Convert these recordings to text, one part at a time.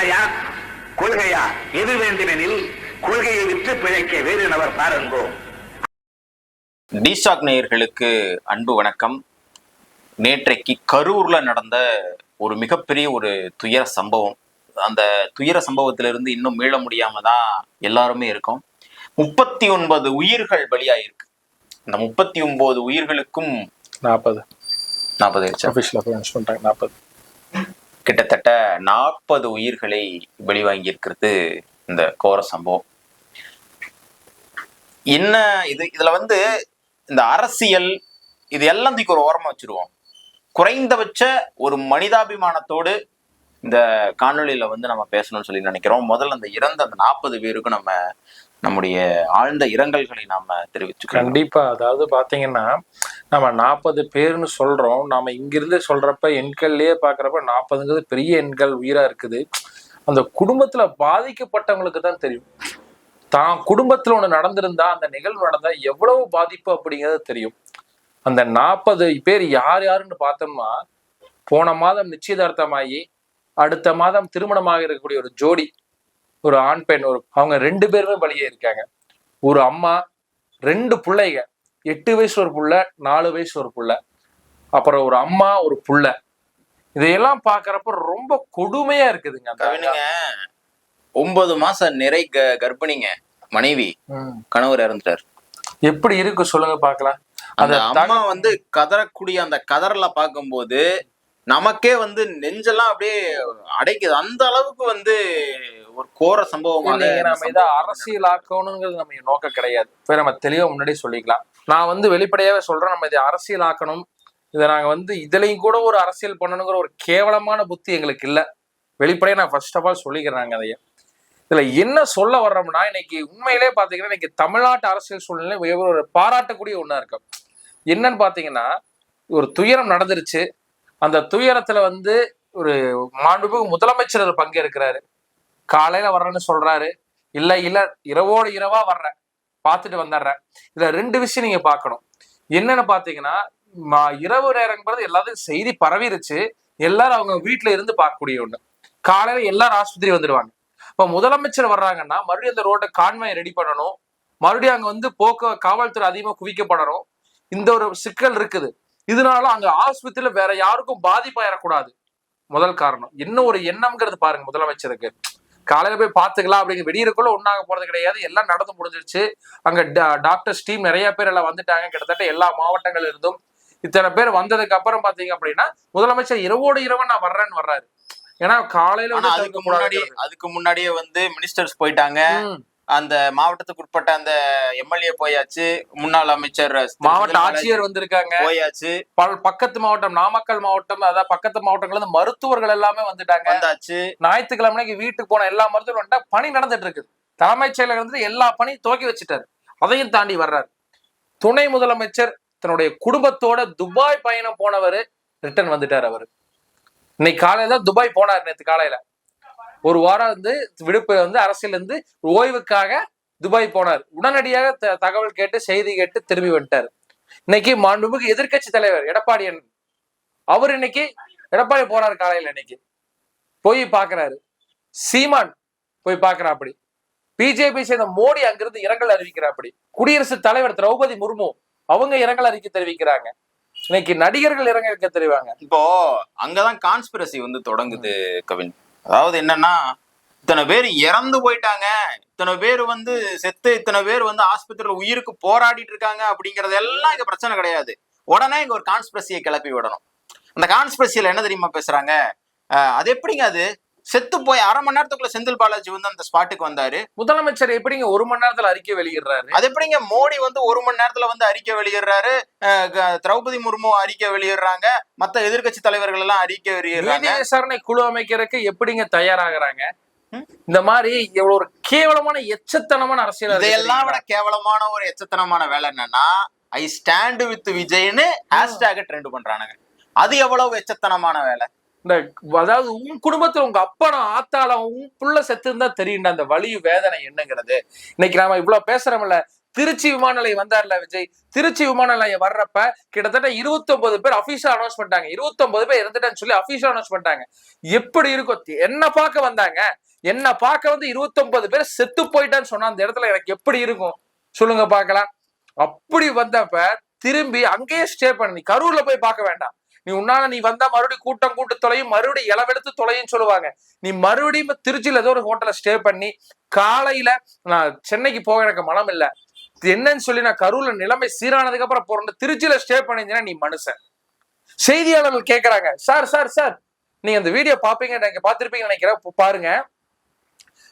கொள்கையா கொள்கையா? எது வேண்டுமெனில் கொள்கையை விற்று பிழைக்க வேறு நபர் பாருங்கோ. டிஸ்டாக் நேயர்களுக்கு அன்பு வணக்கம். நேற்றைக்கு கரூர்ல நடந்த ஒரு மிகப்பெரிய ஒரு துயர சம்பவம். அந்த துயர சம்பவத்திலிருந்து இன்னும் மீள முடியாம தான் எல்லாருமே இருக்கோம். முப்பத்தி ஒன்பது உயிர்கள் பலியாயிருக்கு. அந்த முப்பத்தி ஒன்பது உயிர்களுக்கும் நாற்பது நாற்பது ஆயிடுச்சா? நாற்பது கிட்டத்தட்ட நாற்பது உயிர்களை வெளிவாங்கியிருக்கிறது இருக்கிறது இந்த கோர சம்பவம். என்ன இது? இதுல வந்து இந்த அரசியல் இது எல்லாம் ஒரு ஓரமா வச்சிருவோம். குறைந்தபட்ச ஒரு மனிதாபிமானத்தோடு இந்த காணொளியில வந்து நம்ம பேசணும்னு சொல்லி நினைக்கிறோம். முதல்ல அந்த இறந்த அந்த நாற்பது பேருக்கும் நம்ம நம்முடைய ஆழ்ந்த இரங்கல்களை நாம தெரிவிச்சுக்கிறோம் கண்டிப்பா. அதாவது பாத்தீங்கன்னா நம்ம நாற்பது பேர்னு சொல்றோம். நாம இங்கிருந்து சொல்றப்ப எண்கள்லயே பாக்குறப்ப நாற்பதுங்கிறது பெரிய எண்கள் உயிரா இருக்குது. அந்த குடும்பத்துல பாதிக்கப்பட்டவங்களுக்கு தான் தெரியும். தான் குடும்பத்துல ஒண்ணு நடந்திருந்தா அந்த நிகழ்வு நடந்தா எவ்வளவு பாதிப்பு அப்படிங்கிறது தெரியும். அந்த நாற்பது பேர் யார் யாருன்னு பார்த்தோம்னா போன மாதம் நிச்சயதார்த்தமாகி அடுத்த மாதம் திருமணமாக இருக்கக்கூடிய ஒரு ஜோடி ஒரு ஆண் பெண் ஒரு அவங்க ரெண்டு பேருமே பலியே இருக்காங்க. ஒரு அம்மா ரெண்டு பிள்ளைங்க. எட்டு வயசு ஒரு புள்ள நாலு வயசு ஒரு புள்ள. அப்புறம் ஒரு அம்மா ஒரு புள்ள. இதையெல்லாம் பாக்குறப்ப ரொம்ப கொடுமையா இருக்குதுங்க கவினுங்க ஒன்பது மாசம் நிறை க- கர்ப்பிணிங்க. மனைவி. கணவர் இறந்துட்டார். எப்படி இருக்கு சொல்லுங்க பார்க்கலாம். அந்த அந்த அம்மா வந்து கதறக்கூடிய அந்த கதறல பார்க்கும்போது நமக்கே வந்து நெஞ்செல்லாம் அப்படியே அடைக்குது. அந்த அளவுக்கு வந்து ஒரு கோர இந்த நம்ம இதை சம்பவம் அரசியல் ஆக்கணுங்கிறது நம்ம நோக்கம் கிடையாது. நம்ம தெளிவா முன்னாடியே சொல்லிக்கலாம். நான் வந்து வெளிப்படையாவே சொல்றேன் நம்ம இதை அரசியல் ஆக்கணும் இதை நாங்க வந்து இதுலயும் கூட ஒரு அரசியல் பண்ணணுங்கிற ஒரு கேவலமான புத்தி எங்களுக்கு இல்ல. வெளிப்படையா நான் ஃபர்ஸ்ட் ஆஃப் ஆல் சொல்லிக்கிறேன் நாங்க அதைய. இதுல என்ன சொல்ல வர்றோம்னா இன்னைக்கு உண்மையிலே பாத்தீங்கன்னா இன்னைக்கு தமிழ்நாட்டு அரசியல் சூழ்நிலை ஒரு பாராட்டக்கூடிய ஒண்ணா இருக்கு என்னன்னு பாத்தீங்கன்னா ஒரு துயரம் நடந்துருச்சு. அந்த துயரத்துல வந்து ஒரு மாண்புமிகு முதலமைச்சர் பங்கேற்கிறாரு. காலையில வர்றேன்னு சொல்றாரு. இல்ல இல்ல இரவோடு இரவா வர்றேன். பார்த்துட்டு வந்துடுறேன். இதுல ரெண்டு விஷயம் நீங்க பார்க்கணும். என்னன்னு பாத்தீங்கன்னா இரவு நேரங்கிறது எல்லாத்தையும் செய்தி பரவிருச்சு. எல்லாரும் அவங்க வீட்டுல இருந்து பார்க்கக்கூடிய ஒண்ணு. காலையில எல்லாரும் ஆஸ்பத்திரி வந்துடுவாங்க. இப்ப முதலமைச்சர் வர்றாங்கன்னா மறுபடியும் அந்த ரோட்டை கான்வாய் ரெடி பண்ணணும். மறுபடியும் அங்க வந்து போக்க காவல்துறை அதிகமா குவிக்கப்படணும். இந்த ஒரு சிக்கல் இருக்குது. இதனால அங்க ஆஸ்பத்திரியில வேற யாருக்கும் பாதிப்பாயிடக்கூடாது முதல் காரணம். என்ன ஒரு எண்ணம்ங்கிறது பாருங்க முதலமைச்சருக்கு. காலையில போய் பாத்துக்கலாம் அப்படிங்கிற வெடியிருக்குள்ள ஒண்ணாக போறது கிடையாது. எல்லாம் நடந்து முடிஞ்சிருச்சு. அங்க டாக்டர்ஸ் டீம் நிறைய பேர் எல்லாம் வந்துட்டாங்க. கிட்டத்தட்ட எல்லா மாவட்டங்கள் இருந்தும் இத்தனை பேர் வந்ததுக்கு அப்புறம் பாத்தீங்க அப்படின்னா முதலமைச்சர் இரவோடு இரவு நான் வர்றேன்னு வர்றாரு. ஏன்னா காலையில அதுக்கு முன்னாடி. அதுக்கு முன்னாடியே வந்து மினிஸ்டர்ஸ் போயிட்டாங்க. அந்த மாவட்டத்துக்கு உட்பட்ட அந்த எம்எல்ஏ போயாச்சு. முன்னாள் அமைச்சர் மாவட்ட ஆட்சியர் வந்திருக்காங்க. போயாச்சு. பல் பக்கத்து மாவட்டம் நாமக்கல் மாவட்டம் அதாவது பக்கத்து மாவட்டங்கள்ல இருந்து மருத்துவர்கள் எல்லாமே வந்துட்டாங்க. வந்தாச்சு. ஞாயிற்றுக்கிழமைக்கு வீட்டுக்கு போன எல்லா மருத்துவரும் வந்துட்டா பணி நடந்துட்டு இருக்குது தலைமைச் செயலகம் இருந்து எல்லா பணியும் துவக்கி வச்சுட்டாரு. அதையும் தாண்டி வர்றாரு. துணை முதலமைச்சர் தன்னுடைய குடும்பத்தோட துபாய் பயணம் போனவர் ரிட்டர்ன் வந்துட்டார் அவரு. இன்னைக்கு காலையில துபாய் போனார் நேற்று காலையில. ஒரு வாரம் வந்து விடுப்பு வந்து அரசியல் இருந்து ஓய்வுக்காக துபாய் போனார். உடனடியாக த- தகவல் கேட்டு செய்தி கேட்டு திரும்பி வந்துட்டார். இன்னைக்கு மாண்புமிகு எதிர்க்கட்சி தலைவர் எடப்பாடி அவர் இன்னைக்கு எடப்பாடி போறாரு காலையில இன்னைக்கு. போய் பாக்குறாரு. சீமான் போய் பாக்குறாப்படி. பிஜேபி சேர்ந்த மோடி அங்கிருந்து இரங்கல் அறிவிக்கிறாப்படி. குடியரசுத் தலைவர் திரௌபதி முர்மு அவங்க இரங்கல் அறிக்கை தெரிவிக்கிறாங்க. இன்னைக்கு நடிகர்கள் இரங்கல் தெரிவாங்க. இப்போ அங்கதான் கான்ஸ்பிரசி வந்து தொடங்குது கவின். அதாவது என்னன்னா இத்தனை பேர் இறந்து போயிட்டாங்க. இத்தனை பேர் வந்து செத்து இத்தனை பேர் வந்து ஆஸ்பத்திரியில் உயிருக்கு போராடிட்டு இருக்காங்க அப்படிங்கறது எல்லாம் இங்க பிரச்சனை கிடையாது. உடனே இங்க ஒரு கான்ஸ்பிரசியை கிளப்பி விடணும். அந்த கான்ஸ்பிரசியில என்ன தெரியுமா பேசுறாங்க? அஹ் அது எப்படிங்க அது? செத்து போய் அரை மணி நேரத்துக்குள்ள செந்தில் பாலாஜி வந்து அந்த ஸ்பாட்டுக்கு வந்தாரு. முதலமைச்சர் எப்படிங்க ஒரு மணி நேரத்துல அறிக்கை வெளியிடுறாரு? அது எப்படிங்க? மோடி வந்து ஒரு மணி நேரத்துல வந்து அறிக்கை வெளியிடுறாரு. திரௌபதி முர்மு அறிக்கை வெளியிடுறாங்க. மத்த எதிர்க்கட்சி தலைவர்கள் எல்லாம் அறிக்கை வெளியிடுறாங்க. விசாரணை குழு அமைக்கிறதுக்கு எப்படிங்க தயாராகிறாங்க? இந்த மாதிரி இவ்வளவு ஒரு கேவலமான எச்சத்தனமான அரசியல் இதையெல்லாம் விட கேவலமான ஒரு எச்சத்தனமான வேலை என்னன்னா ஐ ஸ்டாண்ட் வித் விஜய்னு ஹேஷ்டேக் ட்ரெண்ட் பண்றானுங்க. அது எவ்வளவு எச்சத்தனமான வேலை? இந்த அதாவது உன் குடும்பத்துல உங்க அப்பனும் ஆத்தாளம் உன் புள்ள செத்து இருந்தா தெரியும்டா அந்த வலி வேதனை என்னங்கிறது. இன்னைக்கு நாம இவ்வளவு பேசுறோம்ல திருச்சி விமான நிலையம் வந்தார்ல விஜய் திருச்சி விமான நிலையம் வர்றப்ப கிட்டத்தட்ட 29 பேர் அபிஷியல் அனௌன்ஸ் பண்ணிட்டாங்க. 29 பேர் இறந்துட்டேன்னு சொல்லி அபிஷியல் அனௌன்ஸ் பண்ணிட்டாங்க. எப்படி இருக்கும் என்ன பார்க்க வந்தாங்க? என்ன பார்க்க வந்து 29 பேர் செத்து போயிட்டான்னு சொன்னா அந்த இடத்துல எனக்கு எப்படி இருக்கும்? சொல்லுங்க பார்க்கலாம். அப்படி வந்தப்ப திரும்பி அங்கேயே ஸ்டே பண்ணி. கரூர்ல போய் பார்க்க வேண்டாம். நீ உன்னால நீ வந்தா மறுபடியும் கூட்டம் கூட்டு தொலையும் மறுபடியும் இளவெடுத்து தொலையும் சொல்லுவாங்க. நீ மறுபடியும் திருச்சியில ஏதோ ஒரு ஹோட்டல்ல ஸ்டே பண்ணி காலையில நான் சென்னைக்கு போக எனக்கு மனம் இல்லை. என்னன்னு சொல்லி நான் கரூர்ல நிலைமை சீரானதுக்கு அப்புறம் போறேன் திருச்சியில ஸ்டே பண்ணிருந்தீங்கன்னா நீ மனுஷன். செய்தியாளர்கள் கேட்கறாங்க சார் சார் சார் நீங்க அந்த வீடியோ பாப்பீங்க நீங்க பாத்திருப்பீங்கன்னு நினைக்கிறேன் பாருங்க.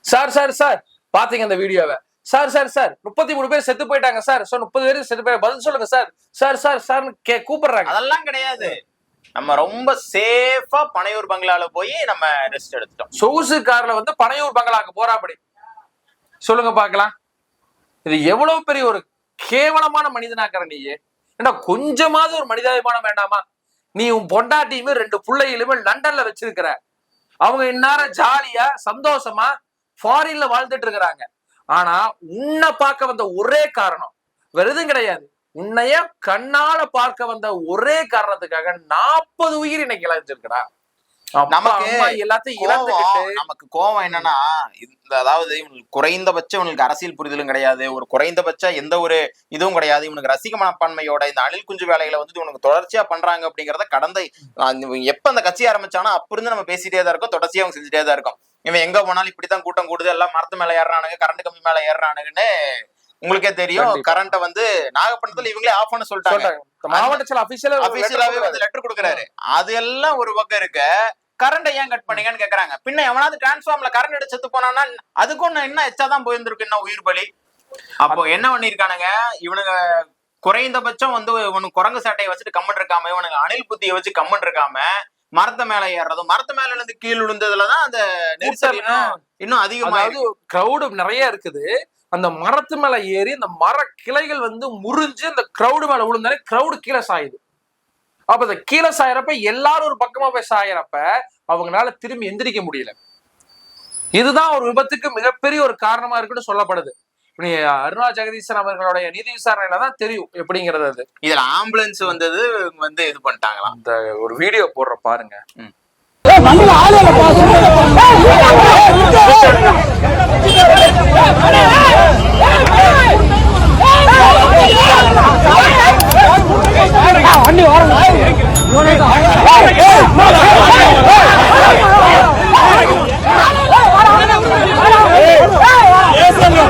சார் சார் சார் பாத்தீங்க அந்த வீடியோவை சார் சார் சார் முப்பத்தி மூணு பேர் செத்து போயிட்டாங்க சார். சார் முப்பது பேர் செத்து போய் பதில் சொல்லுங்க சார். சார் சார் சார்னு கே கூப்பிடுறாங்க. அதெல்லாம் கிடையாது. நம்ம ரொம்ப சேஃபா பனையூர் பங்களால போய் நம்ம ரெஸ்ட் எடுத்துட்டோம். சொகுசு கார்ல வந்து பனையூர் பங்களாக்கு போறாப்படி சொல்லுங்க பார்க்கலாம். இது எவ்வளவு பெரிய ஒரு கேவலமான மனிதனாக்கிற நீ. ஏன்னா கொஞ்சமாவது ஒரு மனிதாபிமானம் வேண்டாமா? நீ உன் பொண்டாட்டியுமே ரெண்டு பிள்ளைகளுமே லண்டன்ல வச்சிருக்கிற. அவங்க இந்நேரம் ஜாலியா சந்தோஷமா ஃபாரின்ல வாழ்ந்துட்டு இருக்கிறாங்க. ஆனா உன்னை பார்க்க வந்த ஒரே காரணம் வேற எதுவும் கிடையாது. உன்னைய கண்ணால பார்க்க வந்த ஒரே காரணத்துக்காக நாற்பது உயிர் இன்னைக்கு இழந்திருக்கிறா நமக்கு எல்லாத்தையும் நமக்கு கோவம் என்னன்னா இந்த அதாவது இவனுக்கு குறைந்தபட்ச இவனுக்கு அரசியல் புரிதலும் கிடையாது. ஒரு குறைந்தபட்ச எந்த ஒரு இதுவும் கிடையாது. இவனுக்கு ரசிக மனப்பான்மையோட இந்த அணில் குஞ்சு வேலைகளை வந்து இவனுக்கு தொடர்ச்சியா பண்றாங்க அப்படிங்கறத கடந்த எப்ப அந்த கட்சி ஆரம்பிச்சானோ அப்ப இருந்து நம்ம பேசிட்டே தான் இருக்கோம். தொடர்ச்சியா அவங்க செஞ்சுட்டே தான் இருக்கோம். இவன் எங்க போனாலும் இப்படித்தான் கூட்டம் கூடுது. எல்லாம் மரத்து மேல ஏறுறானுங்க கரண்ட் கம்பி மேல ஏறுறானுங்கன்னு உங்களுக்கே தெரியும். கரண்ட வந்து நாகப்பட்டினத்துல இவங்களே ஆஃப் பண்ண சொல்லிட்டாங்க. மாவட்ட சில அபிஷியல் அபிஷியலாவே வந்து லெட்டர் கொடுக்குறாரு. அது எல்லாம் ஒரு பக்கம் இருக்க. கரண்ட ஏன் கட் பண்ணீங்கன்னு கேக்குறாங்க. பின்ன எவனாவது டிரான்ஸ்ஃபார்ம்ல கரண்ட் எடுத்து செத்து போனான்னா அதுக்கும் நான் என்ன எச்சா தான் போயிருந்திருக்கு? என்ன உயிர் பலி? அப்போ என்ன பண்ணிருக்கானுங்க? இவனுங்க குறைந்தபட்சம் வந்து இவனுக்கு குரங்கு சாட்டையை வச்சுட்டு கம்மன் இருக்காம இவனுக்கு அணில் புத்தியை வச்சு கம்மன் இருக்காம மரத்து மேல ஏறுறதும் மரத்து மேல இருந்து கீழ் விழுந்ததுலதான் அந்த நெரிசல் இன்னும் இன்னும் அதிகமா கிரௌடு நிறைய இருக்குது. அந்த மரத்து மேல ஏறி அந்த மர கிளைகள் வந்து முறிஞ்சு அந்த கிரௌடு மேல விழுந்தாலே கிரௌடு கீழே சாயுது. அப்ப அந்த கீழே சாயறப்ப எல்லாரும் ஒரு பக்கமா போய் சாயறப்ப அவங்களால திரும்பி எந்திரிக்க முடியல. இதுதான் ஒரு விபத்துக்கு மிகப்பெரிய ஒரு காரணமா இருக்குன்னு சொல்லப்படுது. நீ அருணா ஜெகதீசன் அவர்களுடைய நீதி விசாரணையில தான் தெரியும் எப்படிங்கிறது அது. இதுல ஆம்புலன்ஸ் வந்தது வந்து இது பண்ணிட்டாங்களாம். அந்த ஒரு வீடியோ போடுற பாருங்க. சரண்யா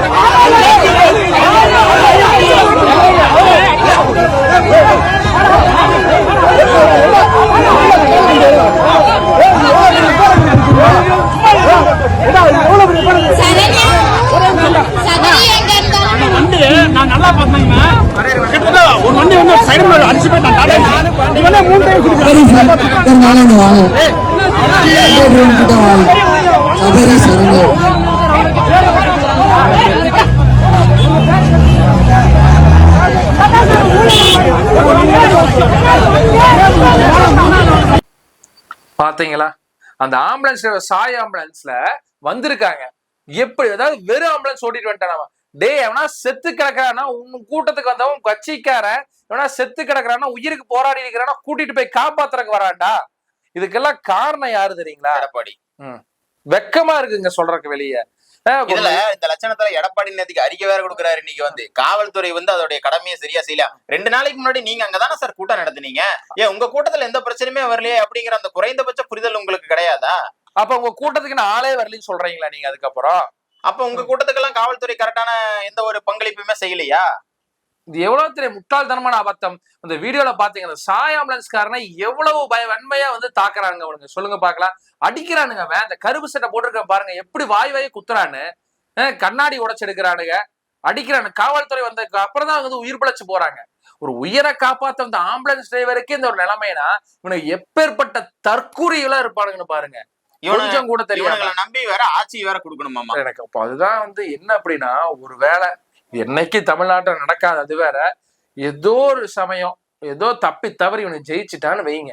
இருந்தாலும் வந்து நான் நல்லா பார்த்தேங்க கிட்டத்தட்ட ஒரு வண்டி வந்து சைடு மேல அடிச்சு போயிட்டான். டாடா இவனே மூணு டைம் சபரி சார் நாளைக்கு வாங்க. ரூம் கிட்ட வாங்க. சபரி சரங்க பாத்தீங்களா? அந்த ஆம்புலன்ஸ் சாய் ஆம்புலன்ஸ்ல வந்திருக்காங்க. எப்படி? அதாவது வெறும் ஆம்புலன்ஸ் ஓட்டிட்டு வந்துட்டான் டேய் எவனா செத்து கிடக்குறானா உன் கூட்டத்துக்கு வந்தவன் கட்சிக்காரன் எவனா செத்து கிடக்குறானா உயிருக்கு போராடி இருக்கிறானா கூட்டிட்டு போய் காப்பாத்துறக்கு வரான்டா. இதுக்கெல்லாம் காரணம் யாரு தெரியுங்களா? எடப்பாடி. வெக்கமா இருக்குங்க சொல்றதுக்கு வெளியே. இதுல இந்த லட்சணத்துல எடப்பாடி நேத்துக்கு அறிக்கை வேற கொடுக்குறாரு இன்னைக்கு வந்து. காவல்துறை வந்து அதோடைய கடமையை சரியா செய்யல. ரெண்டு நாளைக்கு முன்னாடி நீங்க அங்கதானே சார் கூட்டம் நடத்துனீங்க? ஏன் உங்க கூட்டத்துல எந்த பிரச்சனையுமே வரலையே அப்படிங்கிற அந்த குறைந்தபட்ச புரிதல் உங்களுக்கு கிடையாதா? அப்ப உங்க கூட்டத்துக்கு நான் ஆளே வரலன்னு சொல்றீங்களா நீங்க அதுக்கப்புறம்? அப்ப உங்க கூட்டத்துக்கெல்லாம் காவல்துறை கரெக்டான எந்த ஒரு பங்களிப்புமே செய்யலையா? இது எவ்வளவு தெரிய முட்டாள்தனமான அபத்தம். அந்த வீடியோல பாத்தீங்க அந்த சாய் ஆம்புலன்ஸ்காரனை எவ்வளவு பய வன்மையா வந்து தாக்குறானுங்க அவனுங்க சொல்லுங்க பாக்கலாம். அடிக்கிறானுங்க அவன். அந்த கருப்பு சட்டை போட்டிருக்க பாருங்க. எப்படி வாய் வாயை குத்துறான்னு கண்ணாடி உடைச்செடுக்கிறானுங்க அடிக்கிறானு. காவல்துறை வந்ததுக்கு அப்புறம் தான் வந்து உயிர் பிழைச்சு போறாங்க. ஒரு உயிரை காப்பாத்த வந்த ஆம்புலன்ஸ் டிரைவருக்கே இந்த ஒரு நிலைமைனா இவனுக்கு எப்பேற்பட்ட தற்கூறிகளா இருப்பானுங்கன்னு பாருங்க. கொஞ்சம் கூட தெரியும். நம்பி வேற ஆட்சி வேற கொடுக்கணுமாமா எனக்கு அப்போ அதுதான் வந்து என்ன அப்படின்னா ஒரு வேலை என்னைக்கு தமிழ்நாட்டில் நடக்காது அது வேற. ஏதோ ஒரு சமயம் ஏதோ தப்பி தவறி இவனை ஜெயிச்சிட்டான்னு வைங்க.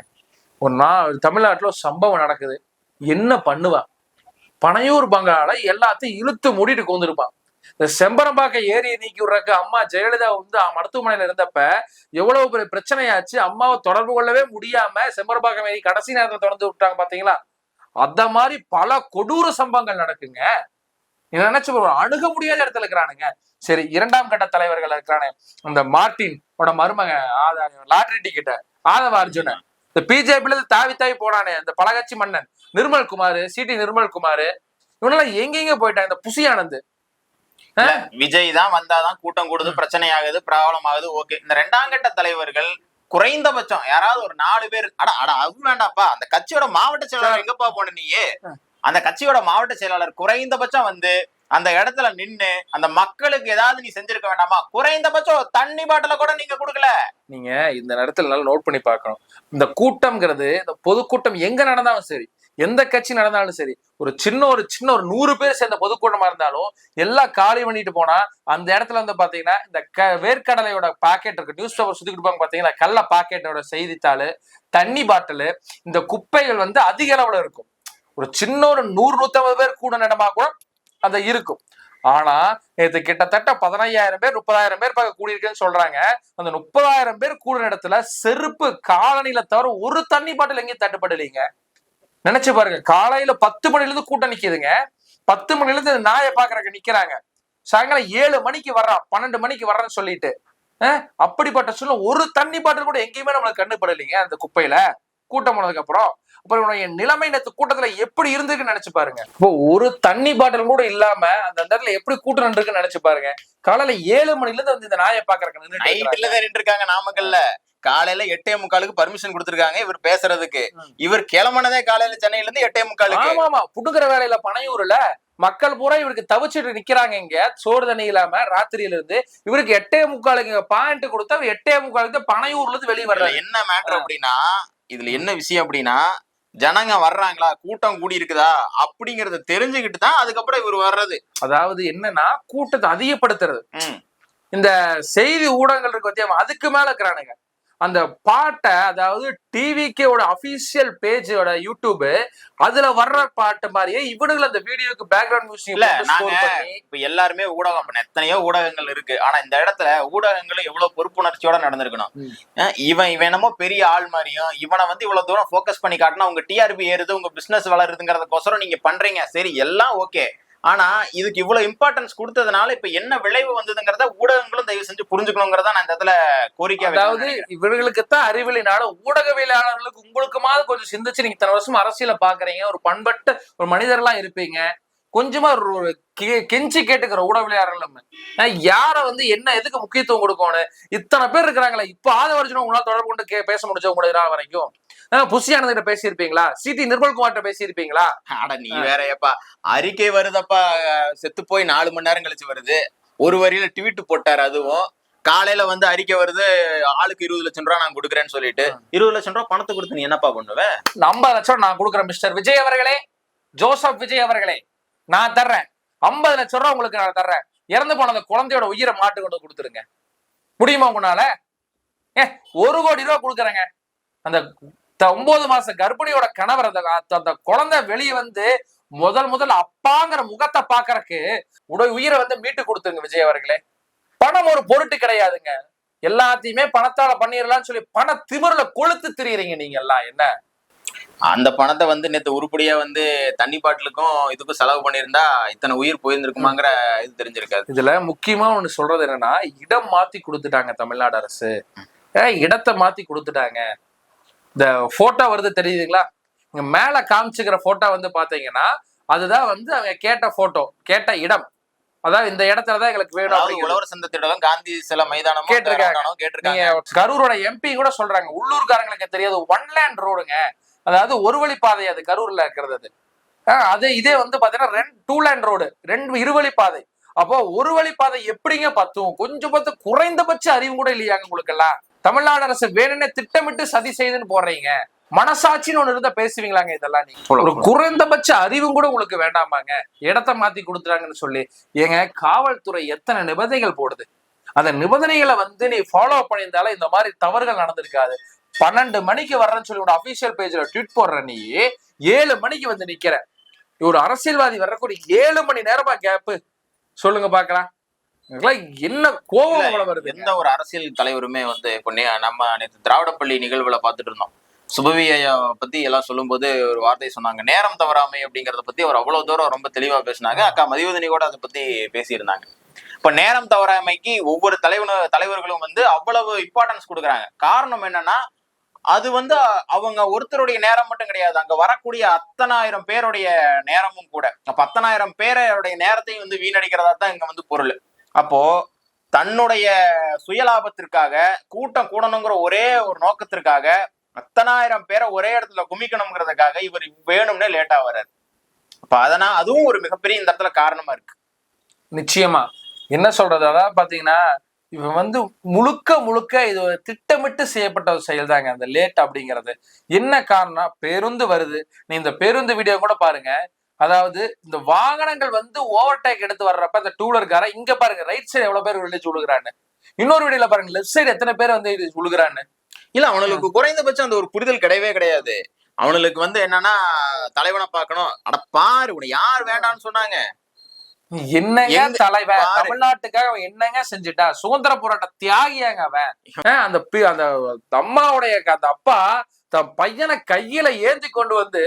ஒரு நாள் தமிழ்நாட்டுல ஒரு சம்பவம் நடக்குது. என்ன பண்ணுவான் பனையூர் பங்களால எல்லாத்தையும் இழுத்து மூடிட்டு கொண்டிருப்பான் இந்த செம்பரம்பாக்கம் ஏரியை நீக்கி விடுறக்கு அம்மா ஜெயலலிதா வந்து மருத்துவமனையில இருந்தப்ப எவ்வளவு பெரிய பிரச்சனையாச்சு. அம்மாவை தொடர்பு கொள்ளவே முடியாம செம்பரம்பாக்கம் ஏரி கடைசி நேரத்துல திறந்து விட்டாங்க பாத்தீங்களா? அந்த மாதிரி பல கொடூர சம்பவங்கள் நடக்குங்க. இதை நினைச்சு அணுக முடியாத இடத்துல இருக்கிறானுங்க. சரி இரண்டாம் கட்ட தலைவர்கள் இருக்கிறானே. இந்த மார்டின் ஓட மருமக லாட்ரி டிக்கெட்ட ஆதவ அர்ஜுனன் இந்த பிஜேபில இருந்து தாவி தாவி போனானே இந்த பலகட்சி மன்னன். நிர்மல் குமார் சிடி நிர்மல் குமார். இவனெல்லாம் எங்கெங்க போயிட்டான் இந்த புசி ஆனந்த். விஜய் தான் வந்தாதான் கூட்டம் கூடுது பிரச்சனை ஆகுது பிராப்ளம் ஆகுது ஓகே. இந்த ரெண்டாம் கட்ட தலைவர்கள் குறைந்தபட்சம் யாராவது ஒரு நாலு பேர் அட அட அது வேண்டாப்பா அந்த கட்சியோட மாவட்ட செயலாளர் எங்கப்பா போன நீயே அந்த கட்சியோட மாவட்ட செயலாளர் குறைந்தபட்சம் வந்து அந்த இடத்துல நின்னு அந்த மக்களுக்கு ஏதாவது நீ செஞ்சிருக்க வேண்டாமா? குறைந்தபட்சம் தண்ணி பாட்டில கூட நீங்க கொடுக்கல. நீங்க இந்த இடத்துல நல்லா நோட் பண்ணி பார்க்கணும். இந்த கூட்டம்ங்கிறது இந்த பொதுக்கூட்டம் எங்க நடந்தாலும் சரி எந்த கட்சி நடந்தாலும் சரி ஒரு சின்ன ஒரு சின்ன ஒரு நூறு பேர் சேர்ந்த பொதுக்கூட்டமா இருந்தாலும் எல்லாம் காலி பண்ணிட்டு போனா அந்த இடத்துல வந்து பாத்தீங்கன்னா இந்த க வேர்க்கடலையோட பாக்கெட் இருக்கு. நியூஸ் பேப்பர் சுத்தி கொடுப்பாங்க பாத்தீங்கன்னா கள்ள பாக்கெட்டோட செய்தித்தாள் தண்ணி பாட்டில் இந்த குப்பைகள் வந்து அதிக அளவுல இருக்கும். ஒரு சின்ன ஒரு நூறு நூத்தம்பது பேர் கூட நடமா கூட அந்த இருக்கும். ஆனா இது கிட்டத்தட்ட பதினையாயிரம் பேர் முப்பதாயிரம் பேர் பார்க்க கூடியிருக்குன்னு சொல்றாங்க. அந்த முப்பதாயிரம் பேர் கூடின இடத்துல செருப்பு காலனில தவிர ஒரு தண்ணி பாட்டில் எங்கேயும் தட்டுப்படலைங்க. நினைச்சு பாருங்க காலையில பத்து மணில இருந்து கூட்டம் நிக்குதுங்க. பத்து மணில இருந்து நாயை பாக்குறக்கு நிக்கிறாங்க. சாயங்காலம் ஏழு மணிக்கு வர்றான் பன்னெண்டு மணிக்கு வர்றேன்னு சொல்லிட்டு. அப்படிப்பட்ட சொல்ல ஒரு தண்ணி பாட்டில் கூட எங்கேயுமே நம்மளுக்கு கண்டுபடலைங்க அந்த குப்பையில. கூட்டம் போனதுக்கு அப்புறம். அப்புறம் இவனுடைய நிலைமை நேற்று கூட்டத்துல எப்படி இருந்திருக்குன்னு நினைச்சு பாருங்க. இப்போ ஒரு தண்ணி பாட்டில் கூட இல்லாம அந்த இடத்துல எப்படி கூட்டம் இருக்குன்னு நினைச்சு பாருங்க. காலையில ஏழு மணில இருந்து வந்து இந்த நாயை. தான் நின்று இருக்காங்க நாமக்கல்ல. காலையில எட்டே முக்காலுக்கு பர்மிஷன் கொடுத்திருக்காங்க. இவர் பேசுறதுக்கு. இவர் கிளம்புனதே காலையில சென்னையில இருந்து எட்டே முக்காலுக்கு. ஆமா ஆமா புடுங்குற வேலையில பனையூர்ல மக்கள் பூரா இவருக்கு தவிச்சிட்டு நிக்கிறாங்க இங்க. சோறு தண்ணி இல்லாம ராத்திரியில இருந்து இவருக்கு எட்டே முக்காலுக்கு பாயிண்ட் கொடுத்தா எட்டே முக்காலுக்கு பனையூர்ல இருந்து வெளியே வர்றாரு. என்ன மேட்டர் அப்படின்னா இதுல என்ன விஷயம் அப்படின்னா ஜனங்க வர்றாங்களா? கூட்டம் கூடி இருக்குதா அப்படிங்கறத தெரிஞ்சுக்கிட்டு தான் அதுக்கப்புறம் இவர் வர்றது. அதாவது என்னன்னா கூட்டத்தை அதிகப்படுத்துறது. இந்த செய்தி ஊடகங்கள் இருக்கு அதுக்கு மேல இருக்கிறானுங்க. அந்த பாட்டை அதாவது டிவிக்கோட அபிஷியல் பேஜோட யூடியூப் அதுல வர்ற பாட்டு மாதிரியே இவனுங்களை அந்த வீடியோக்கு பேக்ரவுண்ட் மியூசிக் இல்ல, நாங்க- இப்ப எல்லாருமே ஊடகம் எத்தனையோ ஊடகங்கள் இருக்கு. ஆனா இந்த இடத்துல ஊடகங்களும் எவ்வளவு பொறுப்புணர்ச்சியோட நடந்திருக்கணும். இவன் இவன் என்னமோ பெரிய ஆள் மாதிரியும் இவனை வந்து இவ்வளவு தூரம் ஃபோக்கஸ் பண்ணி காட்டினா உங்க டிஆர்பி ஏறுது உங்க பிசினஸ் வளருதுங்கிறதுக்கோசரம் நீங்க பண்றீங்க. சரி எல்லாம் ஓகே ஆனா இதுக்கு இவ்வளவு இம்பார்ட்டன்ஸ் கொடுத்ததுனால இப்ப என்ன விளைவு வந்ததுங்கிறத ஊடகங்களும் தயவு செஞ்சு புரிஞ்சுக்கணுங்கிறத நான் இந்த இடத்துல கோரிக்கை அதாவது இவர்களுக்கு தான் அறிவியலினால ஊடகவியலாளர்களுக்கு உங்களுக்குமாவது கொஞ்சம் சிந்திச்சு நீங்க இத்தனை வருஷம் அரசியல பாக்குறீங்க ஒரு பண்பட்ட ஒரு மனிதர்லாம் இருப்பீங்க. கொஞ்சமா ஒரு கெஞ்சி கேட்டுக்கிற ஊடகவியலாளர்கள் யார வந்து என்ன எதுக்கு முக்கியத்துவம் கொடுக்கணும் இத்தனை பேர் இருக்கிறாங்களே இப்ப ஆதவர்ஜுன உங்களால தொடர்பு கொண்டு பேச முடிச்ச உங்களை இதனால் வரைக்கும். ஆஹ் புஷியானது கிட்ட பேசியிருப்பீங்களா? சிடி நிர்மல்குமார்ட்ட பேசியிருப்பீங்களா? அட நீ வேற ஏப்பா அறிக்கை வருதப்பா. செத்து போய் நாலு மணி நேரம் கழிச்சு வருது. ஒரு வரியில ட்வீட் போட்டாரு அதுவும். காலையில வந்து அறிக்கை வருது ஆளுக்கு இருபது லட்சம் ரூபா நான் கொடுக்குறேன்னு சொல்லிட்டு. இருபது லட்சம் ரூபா பணத்தை கொடுத்து நீ என்னப்பா பண்ணுவ? இந்த ஐம்பது லட்சம் நான் கொடுக்குறேன் மிஸ்டர் விஜய் அவர்களே. ஜோசப் விஜய் அவர்களே. நான் தர்றேன். ஐம்பது லட்சம் ரூபா உங்களுக்கு நான் தர்றேன். இறந்து போன அந்த குழந்தையோட உயிரை மாட்டு கொண்டு கொடுத்துருங்க. முடியுமா உங்களால? ஏ ஒரு கோடி ரூபா கொடுக்குறேங்க. அந்த ஒன்பது மாச கர்ப்பிணியோட கணவர் அந்த அந்த- குழந்தை வெளியே வந்து முதல் முதல் அப்பாங்கிற முகத்தை பாக்குறக்கு உடைய உயிரை வந்து மீட்டு கொடுத்துருங்க விஜய் அவர்களே. பணம் ஒரு பொருட்டு கிடையாதுங்க. எல்லாத்தையுமே பணத்தால பண்ணிடலாம்னு சொல்லி பண திமிருல கொளுத்து திரியுறீங்க நீங்க எல்லாம். என்ன? அந்த பணத்தை வந்து நேத்து உருப்படியா வந்து தண்ணி பாட்டிலுக்கும் இதுக்கும் செலவு பண்ணியிருந்தா இத்தனை உயிர் போயிருந்திருக்குமாங்கிற இது தெரிஞ்சிருக்காது. இதுல முக்கியமா ஒண்ணு சொல்றது என்னன்னா இடம் மாத்தி கொடுத்துட்டாங்க தமிழ்நாடு அரசு. இடத்தை மாத்தி கொடுத்துட்டாங்க. இந்த போட்டோ வருது தெரியுதுங்களா? மேல காமிச்சுக்கிற போட்டோ வந்து பாத்தீங்கன்னா அதுதான் வந்து அவங்க கேட்ட போட்டோ கேட்ட இடம். அதாவது இந்த இடத்துல தான் எங்களுக்கு வேணும். உழவர் சந்த திட்டம் காந்தி சில மைதானமும் கேட்டிருக்காங்க. கேட்டிருக்காங்க. கரூரோட எம்பி கூட சொல்றாங்க. உள்ளூர்காரங்களுக்கு தெரியாது. ஒன் லேண்ட் ரோடுங்க அதாவது ஒரு வழி பாதை அது கரூர்ல இருக்கிறது அது. அது இதே வந்து பாத்தீங்கன்னா ரெண்டு டூ லேண்ட் ரோடு ரெண்டு இருவழி பாதை. அப்போ ஒரு வழி பாதை எப்படிங்க பத்தும்? கொஞ்சம் பார்த்து குறைந்தபட்ச அறிவு கூட இல்லையாங்க உங்களுக்கு எல்லாம் தமிழ்நாடு அரசு வேணும்னே திட்டமிட்டு சதி செய்துன்னு போடுறீங்க. மனசாட்சின்னு ஒண்ணு இருந்தா பேசுவீங்களாங்க இதெல்லாம் நீங்க. ஒரு குறைந்தபட்ச அறிவும் கூட உங்களுக்கு வேண்டாமாங்க. இடத்த மாத்தி கொடுத்துறாங்கன்னு சொல்லி. ஏங்க காவல்துறை எத்தனை நிபந்தனைகள் போடுது? அந்த நிபந்தனைகளை வந்து நீ ஃபாலோ பண்ணியிருந்தாலும் இந்த மாதிரி தவறுகள் நடந்திருக்காது. பன்னெண்டு மணிக்கு வர்றேன்னு சொல்லி உன்னோட அபிஷியல் பேஜ்ல ட்வீட் போடுற நீ ஏழு மணிக்கு வந்து நிக்கிற. ஒரு அரசியல்வாதி வர்றக்கூடிய ஏழு மணி நேரமா கேப்பு சொல்லுங்க பாக்கலாம் என்ன கோபம் வருது? எந்த ஒரு அரசியல் தலைவருமே வந்து இப்போ நம்ம நேற்று திராவிடப்பள்ளி நிகழ்வுல பார்த்துட்டு இருந்தோம். சுபவி ஐயா பத்தி எல்லாம் சொல்லும்போது ஒரு வார்த்தை சொன்னாங்க நேரம் தவறாமை அப்படிங்கறத பத்தி அவர் அவ்வளவு தூரம் ரொம்ப தெளிவா பேசினாங்க. அக்கா மதிவதனி கூட அதை பத்தி பேசியிருந்தாங்க. இப்ப நேரம் தவறாமைக்கு ஒவ்வொரு தலைவன தலைவர்களும் வந்து அவ்வளவு இம்பார்ட்டன்ஸ் கொடுக்குறாங்க. காரணம் என்னன்னா அது வந்து அவங்க ஒருத்தருடைய நேரம் மட்டும் கிடையாது. அங்க வரக்கூடிய அத்தனாயிரம் பேருடைய நேரமும் கூட. அப்ப அத்தனாயிரம் பேருடைய நேரத்தையும் வந்து வீணடிக்கிறதா தான் இங்க வந்து பொருள். அப்போ தன்னுடைய சுயலாபத்திற்காக கூட்டம் கூடணுங்கிற ஒரே ஒரு நோக்கத்திற்காக அத்தனாயிரம் பேரை ஒரே இடத்துல குமிக்கணுங்கிறதுக்காக இவர் வேணும்னே லேட்டா வர்றாரு. அப்ப அதனா அதுவும் ஒரு மிகப்பெரிய இந்த இடத்துல காரணமா இருக்கு. நிச்சயமா. என்ன சொல்றது? அதாவது பாத்தீங்கன்னா இவன் வந்து முழுக்க முழுக்க இது ஒரு திட்டமிட்டு செய்யப்பட்ட ஒரு செயல் தாங்க அந்த லேட் அப்படிங்கிறது. என்ன காரணம் பேருந்து வருது. நீ இந்த பேருந்து வீடியோ கூட பாருங்க. அதாவது இந்த வாகனங்கள் வந்து ஓவர்டேக் எடுத்து வர்றப்ப இந்த டூலர்கார இங்க பாருங்க ரைட் சைடு எவ்வளவு பேர் விழுந்து விழுகிறான்னு இன்னொரு வீடியோல பாருங்க லெஃப்ட் சைடு எத்தனை பேர் வந்து இது விழுகிறான்னு இல்ல அவனுக்கு குறைந்தபட்சம் அந்த ஒரு புரிதல் கிடையவே கிடையாது. அவனுக்கு வந்து என்னன்னா தலைவனை பார்க்கணும். அட பாரு உன்னை யார் வேண்டாம்னு சொன்னாங்க. என்னங்க தலைவன். தமிழ்நாட்டுக்காக அவன் என்னங்க செஞ்சுட்டா சுதந்திர போராட்ட தியாகியாங்க அவன். அந்த அந்த அம்மாவுடைய அந்த அப்பா தன் பையனை கையில ஏந்தி கொண்டு வந்து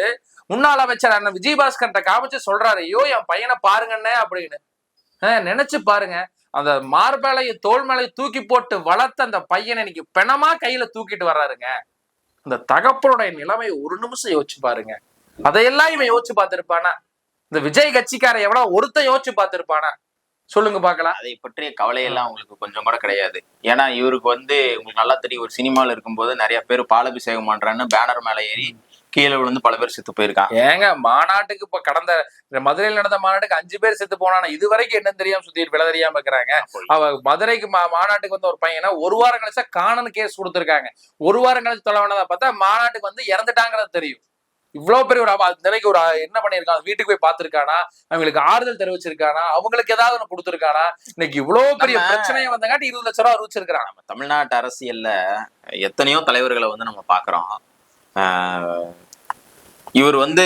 முன்னாள் அமைச்சர் அண்ணன் விஜயபாஸ்கர்ட்ட காமிச்சு சொல்றாரு ஐயோ என் பையனை பாருங்கண்ணே அப்படின்னு. ஆஹ் நினைச்சு பாருங்க. அந்த மார்பேலையும் தோல் மேலையும் தூக்கி போட்டு வளர்த்த அந்த பையனை இன்னைக்கு பெணமா கையில தூக்கிட்டு வர்றாருங்க. அந்த தகப்பனுடைய நிலைமை ஒரு நிமிஷம் யோசிச்சு பாருங்க. அதையெல்லாம் இவன் யோசிச்சு பார்த்திருப்பானா? இந்த விஜய் கட்சிக்காரன் எவ்வளவு ஒருத்தன் யோசிச்சு பார்த்திருப்பானா? சொல்லுங்க பாக்கலாம் அதை பற்றிய கவலையெல்லாம் உங்களுக்கு கொஞ்சம் கூட கிடையாது. ஏன்னா இவருக்கு வந்து உங்களுக்கு நல்லா தெரியும் ஒரு சினிமாவில் இருக்கும்போது நிறைய பேர் பாலபிஷேகம் பண்றான்னு பேனர் மேல ஏறி கீழே விழுந்து பல பேர் செத்து போயிருக்காங்க. ஏங்க மாநாட்டுக்கு இப்ப கடந்த மதுரையில் நடந்த மாநாட்டுக்கு அஞ்சு பேர் செத்து போனானா இது வரைக்கும் என்ன தெரியாம சுத்திட்டு விலை தெரியாம இருக்கிறாங்க. அவ மதுரைக்கு மா- மாநாட்டுக்கு வந்த ஒரு பையனை ஒரு வாரம் கழிச்சா காணன்னு கேஸ் கொடுத்திருக்காங்க. ஒரு வாரம் கழிச்சு தொலைவனதா பார்த்தா மாநாட்டுக்கு வந்து இறந்துட்டாங்கிறது தெரியும். இவ்வளவு பெரிய ஒரு நிலைக்கு ஒரு என்ன பண்ணிருக்கான் வீட்டுக்கு போய் பார்த்திருக்கானா அவங்களுக்கு ஆறுதல் தெரிவிச்சிருக்கானா அவங்களுக்கு ஏதாவது ஒண்ணு கொடுத்திருக்கானா இன்னைக்கு இவ்வளவு பெரிய பிரச்சனையை வந்தங்காட்டி இருபது லட்ச ரூபா அறிவிச்சிருக்கான் நம்ம தமிழ்நாட்டு அரசியல்ல எத்தனையோ தலைவர்களை வந்து நம்ம பாக்குறோம் ஆஹ் இவர் வந்து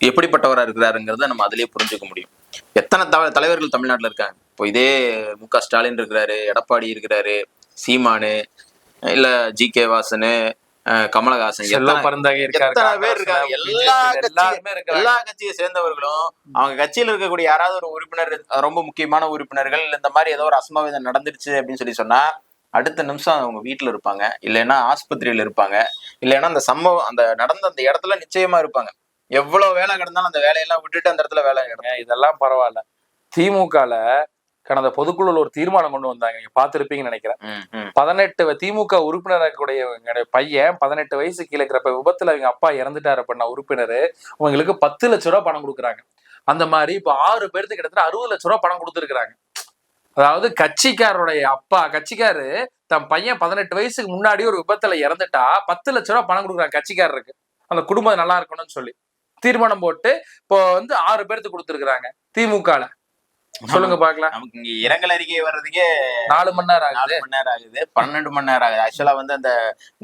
எப்படிப்பட்டவரா இருக்கிறாருங்கிறத நம்ம அதிலேயே புரிஞ்சுக்க முடியும். எத்தனை தவ- தலைவர்கள் தமிழ்நாட்டுல இருக்காங்க? இப்போ இதே மு க. ஸ்டாலின் இருக்கிறாரு எடப்பாடி இருக்கிறாரு சீமானு இல்ல ஜி. கே. வாசனு கமலஹாசன் எத்தனை- பரந்தகை எத்தனை பேர் இருக்காங்க? எல்லா எல்லாருமே எல்லா கட்சியை சேர்ந்தவர்களும் அவங்க கட்சியில இருக்கக்கூடிய யாராவது ஒரு உறுப்பினர் ரொம்ப முக்கியமான உறுப்பினர்கள் இந்த மாதிரி ஏதோ ஒரு அசம்பாவிதம் நடந்துருச்சு அப்படின்னு சொல்லி சொன்னா அடுத்த நிமிஷம் அவங்க வீட்டுல இருப்பாங்க. இல்லைன்னா ஆஸ்பத்திரியில இருப்பாங்க. இல்லைன்னா அந்த சம்பவம் அந்த நடந்த அந்த இடத்துல நிச்சயமா இருப்பாங்க. எவ்வளவு வேலை கிடந்தாலும் அந்த வேலையெல்லாம் விட்டுட்டு அந்த இடத்துல வேலை கிடக்கும். இதெல்லாம் பரவாயில்ல. திமுகல கடந்த பொதுக்குழுல ஒரு தீர்மானம் கொண்டு வந்தாங்க. நீங்க பார்த்திருப்பீங்கன்னு நினைக்கிறேன். பதினெட்டு திமுக உறுப்பினர் இருக்கக்கூடிய இவங்களுடைய பையன் பதினெட்டு வயசு கீழே இருக்கிறப்ப விபத்துல அவங்க அப்பா இறந்துட்டாரு பண்ண உறுப்பினர். அவங்களுக்கு பத்து லட்ச ரூபா பணம் கொடுக்குறாங்க. அந்த மாதிரி இப்ப ஆறு பேருக்கு கிட்டத்தட்ட அறுபது லட்ச ரூபா பணம் கொடுத்துருக்காங்க அதாவது கட்சிக்காரருடைய அப்பா கட்சிக்காரு தன் பையன் பதினெட்டு வயசுக்கு முன்னாடி ஒரு விபத்துல இறந்துட்டா பத்து லட்ச ரூபா பணம் கொடுக்குறாங்க கட்சிக்காரருக்கு. அந்த குடும்பம் நல்லா இருக்கணும்னு சொல்லி. தீர்மானம் போட்டு இப்போ வந்து ஆறு பேருக்கு கொடுத்துருக்காங்க திமுகல. சொல்லுங்க பாக்கலாம் நமக்கு இங்க இரங்கல் அறிக்கை வர்றதுக்கே நாலு மணி நேரம் நாலு மணி நேரம் ஆகுது. பன்னெண்டு மணி நேரம் ஆகுது. ஆக்சுவலா வந்து அந்த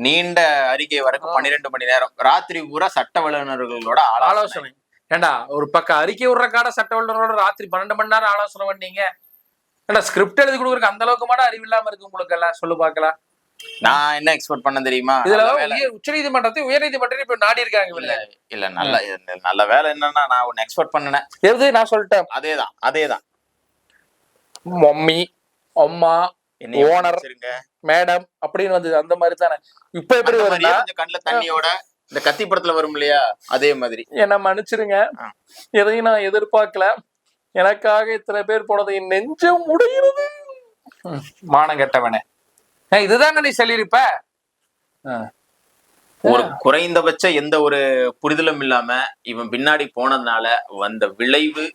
நீண்ட அறிக்கை வரைக்கும் பன்னிரெண்டு மணி நேரம். ராத்திரி பூரா சட்ட வல்லுநர்களோட ஆலோசனை. ஏண்டா ஒரு பக்கம் அறிக்கை விடுற காட சட்ட வல்லுநரோட ராத்திரி பன்னெண்டு மணி நேரம் ஆலோசனை பண்ணீங்க. ஏண்டா ஸ்கிரிப்ட் எழுதி கொடுக்குறக்கு அந்த அளவுக்கு மாட அறிவு இல்லாம இருக்கு உங்களுக்கு எல்லாம் சொல்லு பாக்கலாம் நான் என்ன எக்ஸ்பெக்ட் பண்ண தெரியுமா? இதுல உச்ச நீதிமன்றத்தை உயர் நீதிமன்றம் இப்ப நாடி இருக்காங்க இல்ல இல்ல நல்ல நல்ல வேலை என்னன்னா நான் ஒன்னு எக்ஸ்பெக்ட் பண்ணினேன். எது? நான் சொல்லிட்டேன். அதேதான் அதேதான். மம்மி அம்மா. மன்னிச்சிருங்க. மேடம் அப்படின்னு வந்தது. அந்த மாதிரி தானே. இப்ப எப்படி வருதா கண்ணுல தண்ணியோட இந்த கத்தி படத்துல வரும் இல்லையா? அதே மாதிரி. என்ன மன்னிச்சிருங்க. எதையும் நான் எதிர்பார்க்கல. எனக்காக இத்தனை பேர் போனது என் நெஞ்சம் முடிகிறது ம், மானம் கெட்டவனே. இதுதானே நீ சொல்லியிருப்ப. ஒரு குறைந்தபட்ச எந்த ஒரு புரிதலும் இல்லாம இவன் பின்னாடி போனதுனால வந்த விளைவு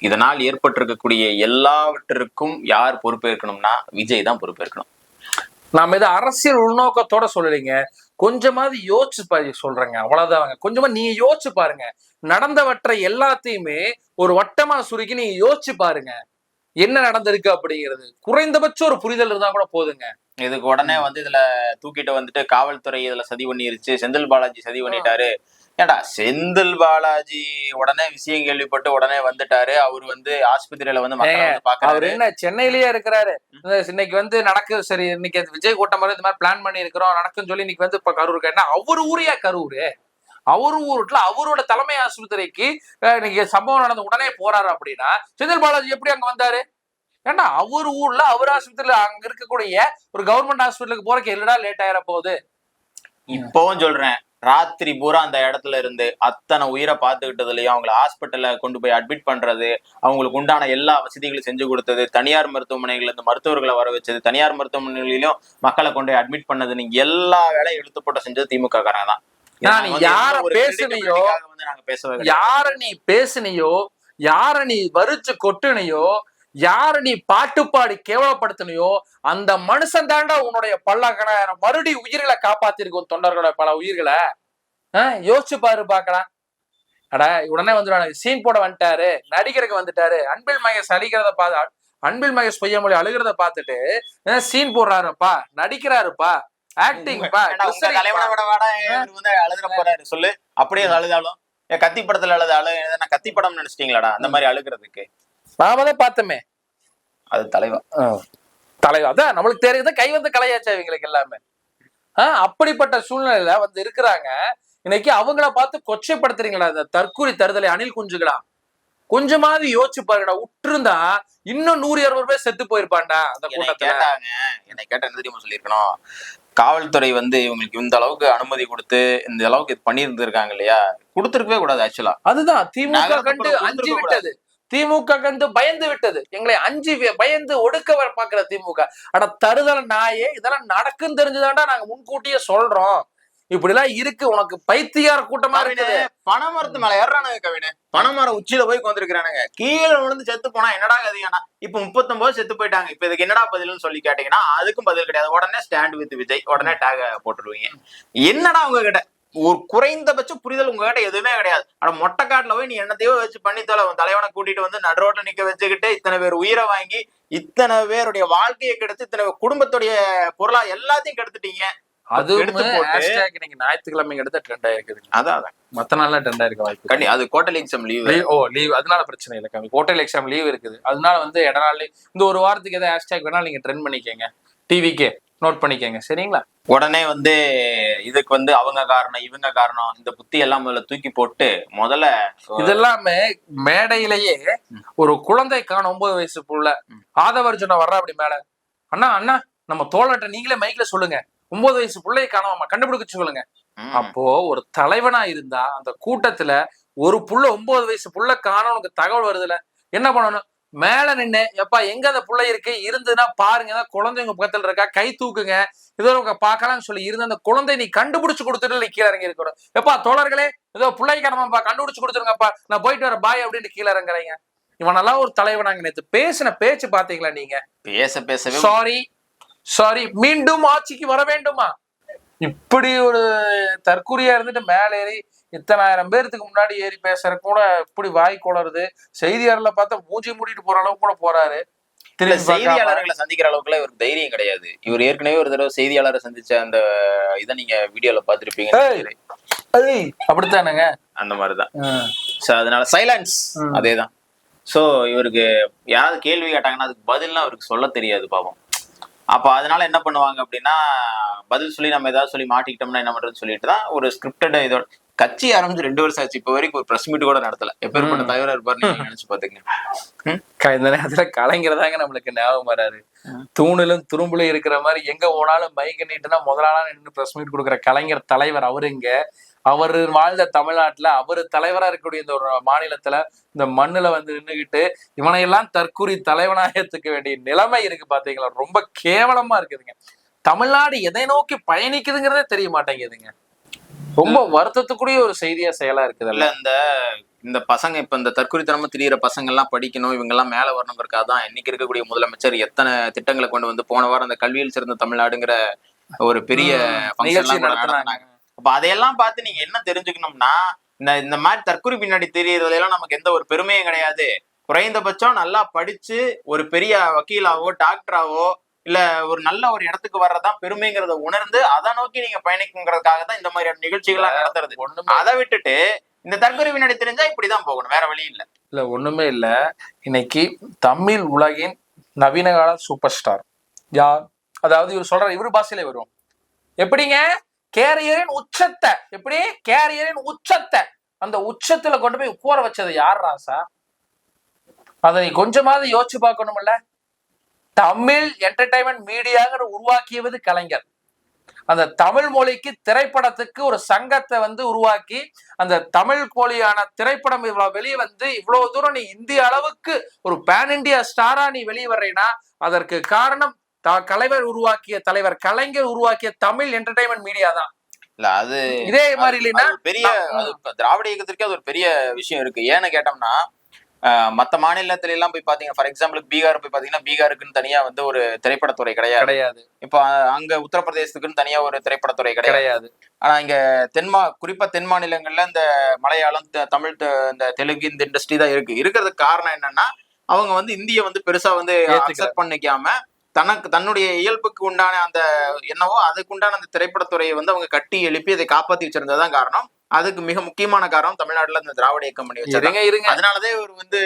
இதனால் ஏற்பட்டிருக்கக்கூடிய எல்லாவற்றிற்கும் யார் பொறுப்பேற்கணும்னா விஜய் தான் பொறுப்பேற்கணும். நாம இது அரசியல் உள்நோக்கத்தோட சொல்லலைங்க. கொஞ்சமாவது யோசிச்சு பாரு சொல்றேங்க. அவ்வளவுதாங்க கொஞ்சமா நீங்க யோசிச்சு பாருங்க. நடந்தவற்றை எல்லாத்தையுமே ஒரு வட்டமா சுருக்கி நீங்க யோசிச்சு பாருங்க. என்ன நடந்திருக்கு அப்படிங்கிறது. குறைந்தபட்சம் ஒரு புரிதல் இருந்தா கூட போதுங்க. இதுக்கு உடனே வந்து இதுல தூக்கிட்டு வந்துட்டு காவல்துறை இதுல சதி பண்ணிருச்சு. செந்தில் பாலாஜி சதி பண்ணிட்டாரு. ஏடா செந்தில் பாலாஜி உடனே விஷயம் கேள்விப்பட்டு உடனே வந்துட்டாரு. அவர் வந்து ஆஸ்பத்திரியில வந்து அவர் என்ன சென்னையிலேயே இருக்கிறாரு. இன்னைக்கு வந்து நடக்கு சரி இன்னைக்கு விஜய் கூட்டம் மாதிரி இந்த மாதிரி பிளான் பண்ணி இருக்கிறோம் நடக்குன்னு சொல்லி இன்னைக்கு வந்து இப்ப கரூருக்கு என்ன அவர் ஊரையா கரூரு. அவர் ஊருக்குல அவரோட தலைமை ஆஸ்பத்திரிக்கு இன்னைக்கு சம்பவம் நடந்த உடனே போறாரு அப்படின்னா செந்தில் பாலாஜி எப்படி அங்க வந்தாரு? ஏண்டா அவர் ஊர்ல அவர் ஆஸ்பத்திரியில அங்க இருக்கக்கூடிய ஒரு கவர்மெண்ட் ஹாஸ்பிட்டலுக்கு போறதுக்கு இல்லடா லேட் ஆயிர போகுது இப்பவும் சொல்றேன். ராத்திரி பூரா அந்த இடத்துல இருந்து அத்தனை உயிரை பார்த்துக்கிட்டதுலயும் அவங்கள ஹாஸ்பிட்டல்ல கொண்டு போய் அட்மிட் பண்றது அவங்களுக்கு உண்டான எல்லா வசதிகளும் செஞ்சு கொடுத்தது தனியார் மருத்துவமனைகள்ல இருந்து மருத்துவர்களை வர வச்சது தனியார் மருத்துவமனைகளிலும் மக்களை கொண்டு போய் அட்மிட் பண்ணது நீங்க எல்லா வேலையும் இழுத்து போட்டு செஞ்சது திமுக காரங்க தான் யார பேசுனியோ. யார நீ பேசுனியோ யார நீ வரிச்சு கொட்டுனியோ யார நீ பாட்டு பாடி கேவலப்படுத்தினியோ அந்த மனுஷன் தாண்டா உன்னுடைய பல்லாயிரம் மறுபடி உயிர்களை காப்பாத்திருக்கும் தொண்டர்களோட பல உயிர்களை. யோசிச்சு பாரு பாக்கலாம் அட உடனே வந்துடுவாங்க சீன் போட வந்துட்டாரு நடிகருக்கு வந்துட்டாரு அன்பில் மகேஷ் அழிக்கிறத பார்த்து அன்பில் மகேஷ் பொய்யாமொழி அழுகிறத பார்த்துட்டு சீன் போடுறாருப்பா நடிக்கிறாருப்பா ஆக்டிங் பா ஏன்டா உங்க தலைவனை விட வாடா இவரு வந்து அழுதுற போறாரு சொல்லு. அப்படியே அழுதாலும் கத்தி படத்துல அழுத அழு நான் கத்தி படம் நினைச்சிட்டீங்களாடா அந்த மாதிரி அழுகிறதுக்கு. நாம தான் பார்த்தோமே. அது தலைவன் தலைவர் அதான் நம்மளுக்கு தெரியுது கை வந்து கலையாச்சா இவங்களுக்கு எல்லாமே. ஆஹ் அப்படிப்பட்ட சூழ்நிலையில வந்து இருக்கிறாங்க. இன்னைக்கு அவங்கள பார்த்து கொச்சைப்படுத்துறீங்களா இந்த தற்கூரி தருதலை அணில் குஞ்சுகளா? கொஞ்சமாவது யோசிச்சு பாருங்கடா உற்றிருந்தா இன்னும் நூறு இருநூறு பேர் செத்து போயிருப்பான்டா அந்த என்னை கூட்டத்துல. கேட்டாங்க என்னை கேட்ட என்ன தெரியுமா சொல்லியிருக்கணும்? காவல்துறை வந்து இவங்களுக்கு இந்த அளவுக்கு அனுமதி கொடுத்து இந்த அளவுக்கு இது பண்ணியிருந்திருக்காங்க இல்லையா? கொடுத்துருக்கவே கூடாது ஆக்சுவலா அதுதான் திமுக கண்டு அஞ்சு கூடாது. விட்டது திமுக கண்டு பயந்து விட்டது. எங்களை அஞ்சு பயந்து ஒடுக்க வர பாக்குற திமுக. ஆனா தருதல நாயே இதெல்லாம் நடக்குன்னு தெரிஞ்சுதான்டா நாங்க முன்கூட்டியே சொல்றோம். இப்படி எல்லாம் இருக்கு. உனக்கு பைத்தியார் கூட்டமா இருக்குது. பனைமரத்து மேல ஏறானுங்க கவினு. பனைமரம் உச்சியில போய் வந்துருக்கானுங்க கீழே விழுந்து செத்து போனா என்னடா கதையானா இப்ப முப்பத்தொன்பது செத்து போயிட்டாங்க. இப்ப இதுக்கு என்னடா பதில்னு சொல்லி கேட்டீங்கன்னா அதுக்கும் பதில் கிடையாது. உடனே ஸ்டாண்ட் வித் விஜய். உடனே டேக போட்டுருவீங்க என்னடா உங்க கிட்ட ஒரு குறைந்தபட்ச புரிதல் உங்ககிட்ட எதுவுமே கிடையாது. ஆனா மொட்டை காட்டுல போய் நீ என்னத்தையோ வச்சு பண்ணி தொலை உன் தலைவனை கூட்டிட்டு வந்து நடு ரோட்ல நிக்க வச்சுக்கிட்டு இத்தனை பேர் உயிரை வாங்கி இத்தனை பேருடைய வாழ்க்கையை கெடுத்து இத்தனை குடும்பத்துடைய பொருளா எல்லாத்தையும் கெடுத்துட்டீங்க. hashtag இன்னைக்கு ஞாயிற்றுக்கிழமை எடுத்த ட்ரெண்ட் ஆயிருக்குது அதான். மத்த நாள்ல ட்ரெண்ட் ஆயிருக்க வாய்ப்பு கண்டி அது கோட்டல் எக்ஸாம் லீவ் ஓ லீவ் அதனால பிரச்சனை இல்லை கம்மி. ஹோட்டல் எக்ஸாம் லீவ் இருக்குது. அதனால வந்து இடநாள் இந்த ஒரு வாரத்துக்கு ஏதாவது ஹேஷ்டேக் வேணாலும் நீங்க ட்ரெண்ட் பண்ணிக்கங்க. டிவிக்கே நோட் பண்ணிக்கங்க சரிங்களா? உடனே வந்து இதுக்கு வந்து அவங்க காரணம் இவங்க காரணம் இந்த புத்தி எல்லாம் முதல்ல தூக்கி போட்டு முதல்ல இதெல்லாமே மேடையிலேயே ஒரு குழந்தை காண ஒன்பது வயசு புள்ள. ஆதவர்ஜுனா வர்றா அப்படி மேல. அண்ணா அண்ணா நம்ம தோழட்ட நீங்களே மைக்ல சொல்லுங்க. ஒன்பது வயசு பிள்ளையை காணாம கண்டுபிடிக்க சொல்லுங்க. அப்போ ஒரு தலைவனா இருந்தா அந்த கூட்டத்துல ஒரு புள்ள ஒன்பது வயசு புள்ள காணோம் உனக்கு தகவல் வருதுல. என்ன பண்ணணும்? மேல நின்னு எப்பா எங்க அந்த புள்ள இருக்கு? இருந்ததுன்னா பாருங்க. ஏதாவது குழந்தை உங்க பக்கத்துல இருக்கா? கை தூக்குங்க. இதோ உங்க பார்க்கலாம்னு சொல்லி இருந்த அந்த குழந்தை நீ கண்டுபிடிச்சு கொடுத்துட்டு நீ கீழே இறங்கி இருக்கணும். எப்பா தோழர்களே ஏதோ பிள்ளை காணமாப்பா கண்டுபிடிச்சு கொடுத்துருங்கப்பா. நான் போயிட்டு வர பாய் அப்படின்னு கீழே இறங்குறீங்க. இவனெல்லாம் ஒரு தலைவனாங்க நேத்து பேசின பேச்சு பாத்தீங்களா நீங்க? பேச பேசவே சாரி சாரி மீண்டும் ஆட்சிக்கு வர வேண்டுமா? இப்படி ஒரு தற்கூரியா இருந்துட்டு மேல ஏறி இத்தனாயிரம் பேர்த்துக்கு முன்னாடி ஏறி பேசுற கூட இப்படி வாய் குளருது. செய்தியாளர்ல பார்த்தா மூஞ்சி மூடிட்டு போற அளவுக்கு கூட போறாரு. செய்தியாளர்களை சந்திக்கிற அளவுக்கு இவருக்கு தைரியம் கிடையாது. இவர் ஏற்கனவே ஒரு தடவை செய்தியாளரை சந்திச்ச அந்த இதை நீங்க வீடியோல பாத்திருப்பீங்க அப்படித்தானுங்க? அந்த மாதிரிதான். சோ அதனால சைலன்ஸ். அதேதான். சோ இவருக்கு யாராவது கேள்வி கேட்டாங்கன்னா அதுக்கு பதில்லாம் அவருக்கு சொல்ல தெரியாது பாவம். அப்ப அதனால என்ன பண்ணுவாங்க அப்படின்னா பதில் சொல்லி நம்ம ஏதாவது சொல்லி மாட்டிக்கிட்டோம்னா என்ன பண்றதுன்னு சொல்லிட்டு தான் ஒரு ஸ்கிரிப்டட் இதோட கட்சி ஆரம்பிச்சு ரெண்டு வருஷம் ஆச்சு. இப்ப வரைக்கும் ஒரு பிரஸ் மீட் கூட நடத்தல. எப்பேற்பட்ட தலைவரா இருப்பாரு நீங்க நினைச்சு பாத்துங்க? இந்த நேரத்துல கலைஞர் தாங்க நம்மளுக்கு ஞாபகம் வராரு தூணிலும் துரும்புல இருக்கிற மாதிரி எங்க போனாலும் மைக்க நீட்டுனா முதலாளா நின்று பிரஸ் மீட் கொடுக்குற கலைஞர் தலைவர் அவருங்க அவர் வாழ்ந்த தமிழ்நாட்டுல அவர் தலைவரா இருக்கக்கூடிய இந்த ஒரு மாநிலத்துல இந்த மண்ணுல வந்து நின்னுகிட்டு இவனையெல்லாம் தற்கூரி தலைவனாயத்துக்க வேண்டிய நிலைமை இருக்கு பாத்தீங்களா? ரொம்ப கேவலமா இருக்குதுங்க. தமிழ்நாடு எதை நோக்கி பயணிக்குதுங்கிறதே தெரிய மாட்டேங்குதுங்க. ரொம்ப வருத்தத்துக்குரிய ஒரு செய்தியா செயலா இருக்குதுல்ல? இல்ல இந்த இந்த பசங்க இப்ப இந்த தற்கொலைத்தனமா திரியிற பசங்க எல்லாம் படிக்கணும் இவங்க எல்லாம் மேல வரணுங்கிறக்காக தான் இன்னைக்கு இருக்கக்கூடிய முதலமைச்சர் எத்தனை திட்டங்களை கொண்டு வந்து போன வாரம் அந்த கல்வியில் சிறந்த தமிழ்நாடுங்கிற ஒரு பெரிய. அப்ப அதையெல்லாம் பார்த்து நீங்க என்ன தெரிஞ்சுக்கணும்னா இந்த இந்த மாதிரி தற்கொலை பின்னாடி தெரியறதுல எல்லாம் நமக்கு எந்த ஒரு பெருமையும் கிடையாது. குறைந்தபட்சம் நல்லா படிச்சு ஒரு பெரிய வக்கீலாவோ டாக்டராவோ இல்ல ஒரு நல்ல ஒரு இடத்துக்கு வர்றதுதான் பெருமைங்கிறத உணர்ந்து அதை நோக்கி நீங்க பயணிக்குங்கிறதுக்காக தான் இந்த மாதிரியான நிகழ்ச்சிகள்லாம் நடத்துறது. ஒண்ணுமே அதை விட்டுட்டு இந்த தற்கொலை வினாடி தெரிஞ்சா இப்படிதான் போகணும் வேற வழி இல்ல. இல்ல ஒண்ணுமே இல்ல. இன்னைக்கு தமிழ் உலகின் நவீன கால சூப்பர் ஸ்டார். யார்? அதாவது இவர் சொல்ற இவர் பாஷையில வரும் எப்படிங்க? கேரியரின் உச்சத்தை. எப்படி? கேரியரின் உச்சத்தை. அந்த உச்சத்துல கொண்டு போய் உட்கார வச்சது யார் ராசா? அதை கொஞ்சமாவது யோசிச்சு பார்க்கணும்ல தமிழ் என்டர்டைன்மெண்ட் மீடியாங்கிற உருவாக்கியவது கலைஞர். அந்த தமிழ் மொழிக்கு திரைப்படத்துக்கு ஒரு சங்கத்தை வந்து உருவாக்கி அந்த தமிழ் மொழியான திரைப்படம் இவ்வளவு வெளியே வந்து இவ்வளவு தூரம் நீ இந்திய அளவுக்கு ஒரு பேன் இந்தியா ஸ்டாரா நீ வெளியே வர்றீன்னா அதற்கு காரணம் கலைவர் உருவாக்கிய தலைவர் கலைஞர் உருவாக்கிய தமிழ் என்டர்டைன்மெண்ட் மீடியா தான். இல்ல அது இதே மாதிரி இல்லைன்னா பெரிய திராவிட இயக்கத்திற்கே அது ஒரு பெரிய விஷயம் இருக்கு. ஏன்னு கேட்டோம்னா மத்த மாநிலத்துல எல்லாம் போய் பாத்தீங்கன்னா ஃபார் எக்ஸாம்பிள் பீகார் போய் பாத்தீங்கன்னா பீகாருக்குன்னு தனியா வந்து ஒரு திரைப்படத்துறை கிடையாது. கிடையாது. இப்போ அங்க உத்தரப்பிரதேசத்துக்குன்னு தனியா ஒரு திரைப்படத்துறை கிடையாது. கிடையாது. ஆனா இங்க தென்மா குறிப்பா தென் மாநிலங்கள்ல இந்த மலையாளம் தமிழ் இந்த தெலுங்கு இந்த இண்டஸ்ட்ரி தான் இருக்கு. இருக்கிறதுக்கு காரணம் என்னன்னா அவங்க வந்து இந்திய வந்து பெருசா வந்து. அக்செப்ட் பண்ணிக்காம தனக்கு தன்னுடைய இயல்புக்கு உண்டான அந்த என்னவோ அதுக்கு உண்டான அந்த திரைப்படத்துறையை வந்து அவங்க கட்டி எழுப்பி அதை காப்பாத்தி வச்சிருந்ததுதான் காரணம். அதுக்கு மிக முக்கியமான காரணம் தமிழ்நாட்டுல இந்த திராவிட இயக்கம் பண்ணி வச்சது இருங்க அதனாலதான் இவர் வந்து.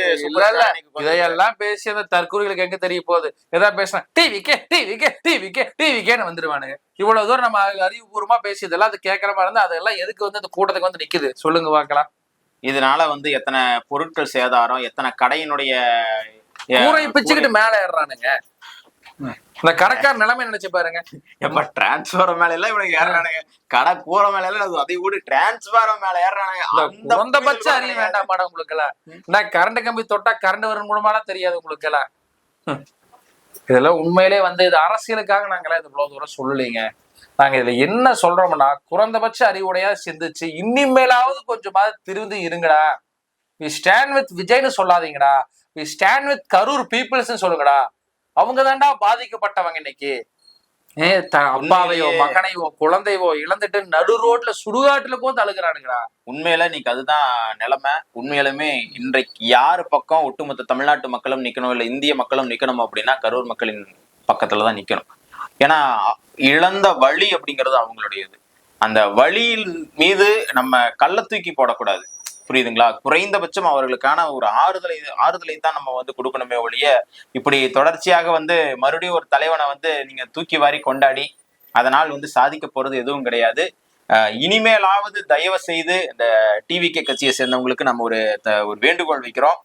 இதையெல்லாம் பேசி அந்த தற்கூறிகளுக்கு எங்க தெரிய போகுது? ஏதாவது பேசினா டிவிக்கே டிவிக்கே டிவிக்கே டிவிக்கேன்னு வந்துருவானுங்க. இவ்வளவு தூரம் நம்ம அறிவுபூர்வமா பேசியதெல்லாம் அது கேட்கற மாதிரி இருந்தா அதெல்லாம் எதுக்கு வந்து அந்த கூட்டத்துக்கு வந்து நிக்குது? சொல்லுங்க பார்க்கலாம். இதனால வந்து எத்தனை பொருட்கள் சேதாரம் எத்தனை கடையினுடைய பிச்சுக்கிட்டு மேல ஏறுறானுங்க. இந்த கடைக்கார நிலைமை நினைச்சு பாருங்க. எப்ப டிரான்ஸ்பார மேல எல்லாம் இவனுக்கு ஏறானுங்க கடை கூரை மேல எல்லாம் அது அதை விட டிரான்ஸ்பார மேல ஏறானுங்க அந்த புரிதல் அறிவு கிடையாது. வேண்டாமாடா உங்களுக்கு எல்லாம் நான் கரண்ட் கம்பி தொட்டா கரண்ட் வரும் மூலமாடா தெரியாது உங்களுக்கு எல்லாம். இதெல்லாம் உண்மையிலே வந்து இது அரசியலுக்காக நாங்களாம் இது இவ்வளவு தூரம் சொல்லலைங்க. நாங்க இதுல என்ன சொல்றோம்னா குறைந்தபட்ச அறிவுடையா சிந்திச்சு இனிமேலாவது கொஞ்சமாவது திருந்தி இருங்கடா. வி ஸ்டாண்ட் வித் விஜய்னு சொல்லாதீங்கடா. வி ஸ்டாண்ட் வித் கரூர் பீப்புள்ஸ்னு சொல்லுங்கடா. அவங்க தான்டா பாதிக்கப்பட்டவங்க இன்னைக்கு. ஏ த அப்பாவையோ மகனையோ குழந்தையோ இழந்துட்டு நடு ரோட்ல சுடுகாட்டுல போந்து அழுகுறானுங்கடா உண்மையில இன்னைக்கு அதுதான் நிலைமை. உண்மையிலுமே இன்றைக்கு யாரு பக்கம் ஒட்டுமொத்த தமிழ்நாட்டு மக்களும் நிக்கணும் இல்ல இந்திய மக்களும் நிக்கணும் அப்படின்னா கரூர் மக்களின் பக்கத்துல தான் நிக்கணும். ஏன்னா இழந்த வழி அப்படிங்கிறது அவங்களுடையது. அந்த வழியின் மீது நம்ம கள்ள தூக்கி போடக்கூடாது. புரியுதுங்களா? குறைந்தபட்சம் அவர்களுக்கான ஒரு ஆறுதலை ஆறுதலை தான் நம்ம வந்து கொடுக்கணுமே ஒழிய இப்படி தொடர்ச்சியாக வந்து மறுபடியும் ஒரு தலைவனை வந்து நீங்க தூக்கி வாரி கொண்டாடி அதனால் வந்து சாதிக்க போறது எதுவும் கிடையாது. இனிமேலாவது தயவு செய்து இந்த டிவிகே கட்சியை சேர்ந்தவங்களுக்கு நம்ம ஒரு த- ஒரு வேண்டுகோள் வைக்கிறோம்.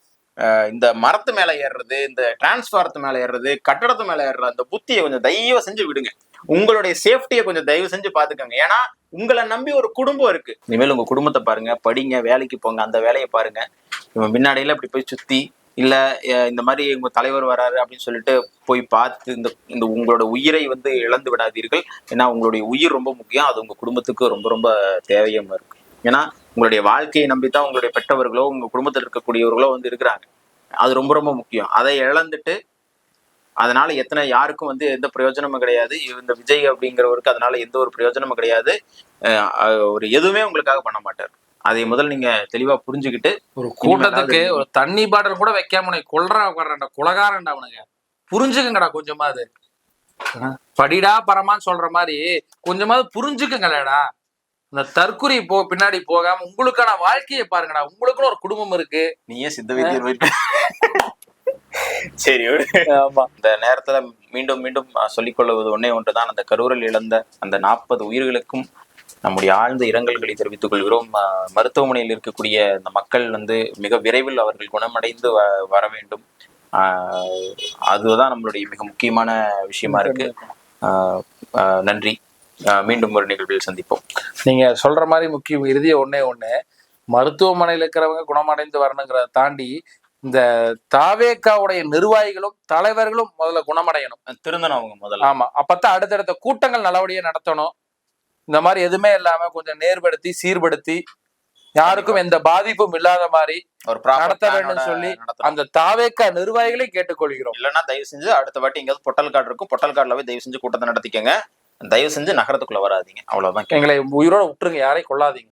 இந்த மரத்து மேல ஏறுறது இந்த டிரான்ஸ்பாரத்து மேல ஏறுறது கட்டடத்து மேல ஏறுற அந்த புத்தியை கொஞ்சம் தயவு செஞ்சு விடுங்க. உங்களுடைய சேஃப்டியை கொஞ்சம் தயவு செஞ்சு பாத்துக்கோங்க. ஏன்னா உங்களை நம்பி ஒரு குடும்பம் இருக்கு. இனிமேல் உங்க குடும்பத்தை பாருங்க. படிங்க வேலைக்கு போங்க. அந்த வேலையை பாருங்க. இவன் பின்னாடியில இப்படி போய் சுத்தி இல்ல இந்த மாதிரி உங்க தலைவர் வராரு அப்படின்னு சொல்லிட்டு போய் பார்த்து இந்த இந்த உங்களோட உயிரை வந்து இழந்து விடாதீர்கள். ஏன்னா உங்களுடைய உயிர் ரொம்ப முக்கியம். அது உங்க குடும்பத்துக்கு ரொம்ப ரொம்ப தேவையமா இருக்கு. ஏன்னா உங்களுடைய வாழ்க்கையை நம்பித்தான் உங்களுடைய பெற்றவர்களோ உங்க குடும்பத்தில் இருக்கக்கூடியவர்களோ வந்து இருக்கிறாங்க. அது ரொம்ப ரொம்ப முக்கியம். அதை இழந்துட்டு அதனால எத்தனை யாருக்கும் வந்து எந்த பிரயோஜனமும் கிடையாது. இந்த விஜய் அப்படிங்கிறவருக்கு அதனால எந்த ஒரு பிரயோஜனமும் கிடையாது. ஒரு எதுவுமே உங்களுக்காக பண்ண மாட்டார். அதை முதல்ல நீங்க தெளிவா புரிஞ்சுக்கிட்டு ஒரு கூட்டத்துக்கு ஒரு தண்ணி பாட்டில் கூட வைக்காம உனக்கு கொல்றா உட்காரண்டா குலகாரன்டா அவனுங்க. புரிஞ்சுக்குங்கடா கொஞ்சமாவது படிடா பரமான்னு சொல்ற மாதிரி கொஞ்சமாவது புரிஞ்சுக்குங்களேடா. இந்த தற்குறி போ பின்னாடி போகாம உங்களுக்கான வாழ்க்கையை பாருங்கடா. உங்களுக்குன்னு ஒரு குடும்பம் இருக்கு. நீயே சித்த வைத்தியர் போயிட்டு. சரி. ஆமா. இந்த நேரத்துல மீண்டும் மீண்டும் அஹ், சொல்லிக் கொள்வது ஒன்னே ஒன்றுதான். அந்த கரூரில் இழந்த அந்த நாற்பது உயிர்களுக்கும் நம்முடைய ஆழ்ந்த இரங்கல்களை தெரிவித்துக் கொள்கிறோம். மருத்துவமனையில் இருக்கக்கூடிய அந்த மக்கள் வந்து மிக விரைவில் அவர்கள் குணமடைந்து வ- வர வேண்டும். ஆஹ், அதுதான் நம்மளுடைய மிக முக்கியமான விஷயமா இருக்கு. ஆஹ், ஆஹ், நன்றி. ஆஹ், மீண்டும் ஒரு நிகழ்வில் சந்திப்போம். நீங்க சொல்ற மாதிரி முக்கியம் இறுதிய ஒண்ணே ஒண்ணு. மருத்துவமனையில் இருக்கிறவங்க குணமடைந்து வரணுங்கிறத தாண்டி இந்த தாவேக்காவுடைய நிர்வாகிகளும் தலைவர்களும் முதல்ல குணமடையணும். திருந்தணும் அவங்க முதல்ல. ஆமா. அப்பதான் அடுத்தடுத்த கூட்டங்கள் நல்லபடியா நடத்தணும். இந்த மாதிரி எதுவுமே இல்லாம கொஞ்சம் நேர்படுத்தி சீர்படுத்தி யாருக்கும் எந்த பாதிப்பும் இல்லாத மாதிரி நடத்த வேண்டும் சொல்லி. அந்த தாவேக்கா நிர்வாகிகளை கேட்டுக்கொள்கிறோம். இல்லைன்னா தயவு செஞ்சு அடுத்த வாட்டி எங்கேயாவது பொட்டல் கார்டு இருக்கும் பொட்டல் கார்டுல போய் தயவு செஞ்சு கூட்டத்தை நடத்திக்கங்க. தயவு செஞ்சு நகரத்துக்குள்ள வராதீங்க. அவ்வளவுதான் எங்களை உயிரோட விட்டுருங்க யாரையும் கொள்ளாதீங்க